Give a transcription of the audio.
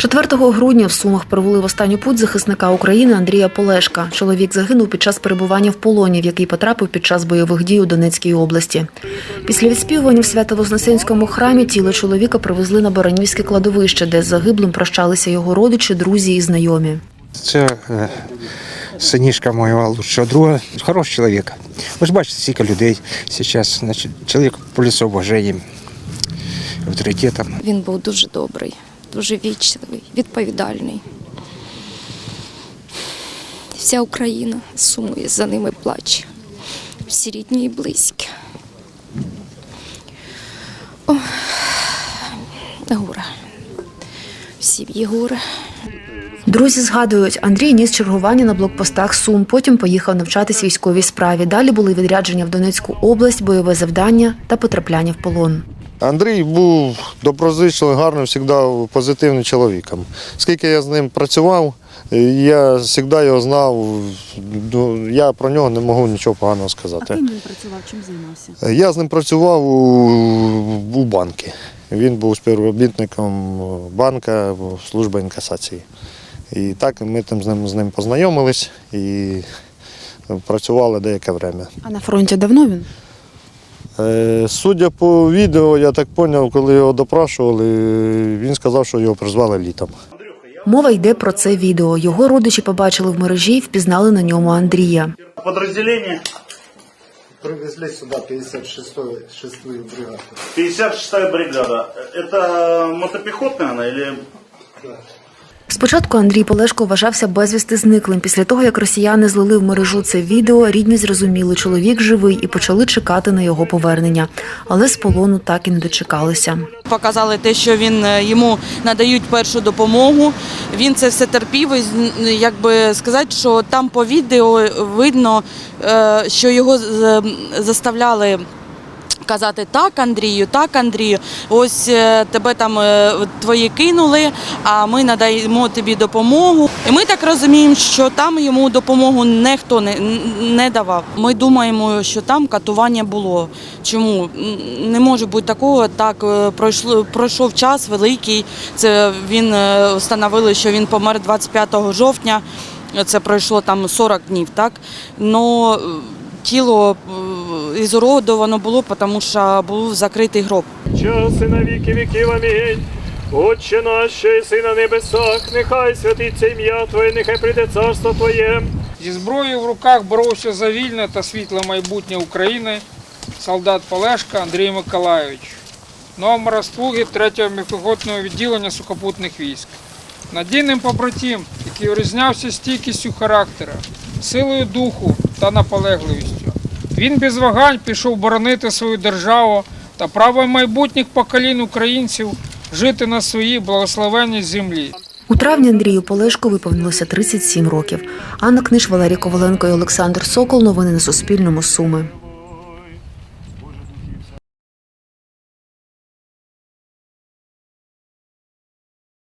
4 грудня в Сумах провели в останню путь захисника України Андрія Полешка. Чоловік загинув під час перебування в полоні, в який потрапив під час бойових дій у Донецькій області. Після відспівування в Свято-Вознесенському храмі тіло чоловіка привезли на Баранівське кладовище, де з загиблим прощалися його родичі, друзі і знайомі. Це е, синішка моєго лучшого друга. Хороший чоловік. Ви ж бачите, скільки людей зараз. Значить, чоловік полюсу уваженням, авторитетом. Він був дуже добрий, дуже вічливий, відповідальний. Вся Україна сумує за ними плаче. Всі рідні і близькі. О, горе. В горе. Друзі згадують, Андрій ніс чергування на блокпостах Сум, потім поїхав навчатись військовій справі. Далі були відрядження в Донецьку область, бойове завдання та потрапляння в полон. Андрій був доброзичливий, гарним, завжди позитивним чоловіком. Скільки я з ним працював, я завжди його знав. ну, Я про нього не можу нічого поганого сказати. він працював, чим займався? Я з ним працював у, у банку. Він був співробітником банка служби інкасації. І так ми там з ним, з ним познайомились і працювали деяке время. А на фронті давно він? Е, Судя по відео, я так зрозумів, коли його допрашували, він сказав, що його призвали літом. Мова йде про це відео. Його родичі побачили в мережі і впізнали на ньому Андрія. Подразделение Привезли сюда 56-ю бригаду. 56-я бригада. Это мотопехотная она или Спочатку Андрій Полешко вважався безвісти зниклим. Після того, як росіяни злили в мережу це відео, рідні зрозуміли, чоловік живий і почали чекати на його повернення. Але з полону так і не дочекалися. Показали те, що він е, йому надають першу допомогу. Він це все терпів. І якби сказати, що там по відео видно, е, що його заставляли. Казати так, Андрію, так, Андрію. Ось е, тебе там е, твої кинули, а ми надаємо тобі допомогу. І ми так розуміємо, що там йому допомогу ніхто не, не давав. Ми думаємо, що там катування було. Чому не може бути такого? Так е, пройшло пройшов час великий. Це він встановили, що він помер 25 жовтня. Це пройшло там 40 днів, так но тіло ізуродовано було, тому що був закритий гроб. час і на віки віків. Амінь. Отче наш, що єси на небесах, нехай святиться ім'я Твоє, нехай прийде царство Твоє. Зі зброєю в руках боровся за вільне та світле майбутнє України солдат Полешка Андрій Миколайович, номер слуги 3-го піхотного відділення сухопутних військ. Надійним побратим, який урізнявся стійкістю характера, силою духу та наполегливістю. Він без вагань пішов боронити свою державу та право майбутніх поколінь українців жити на своїй благословенній землі. У травні Андрію Полешко виповнилося 37 років. Анна Книж, Валерій Коваленко і Олександр Сокол. Новини на Суспільному. Суми.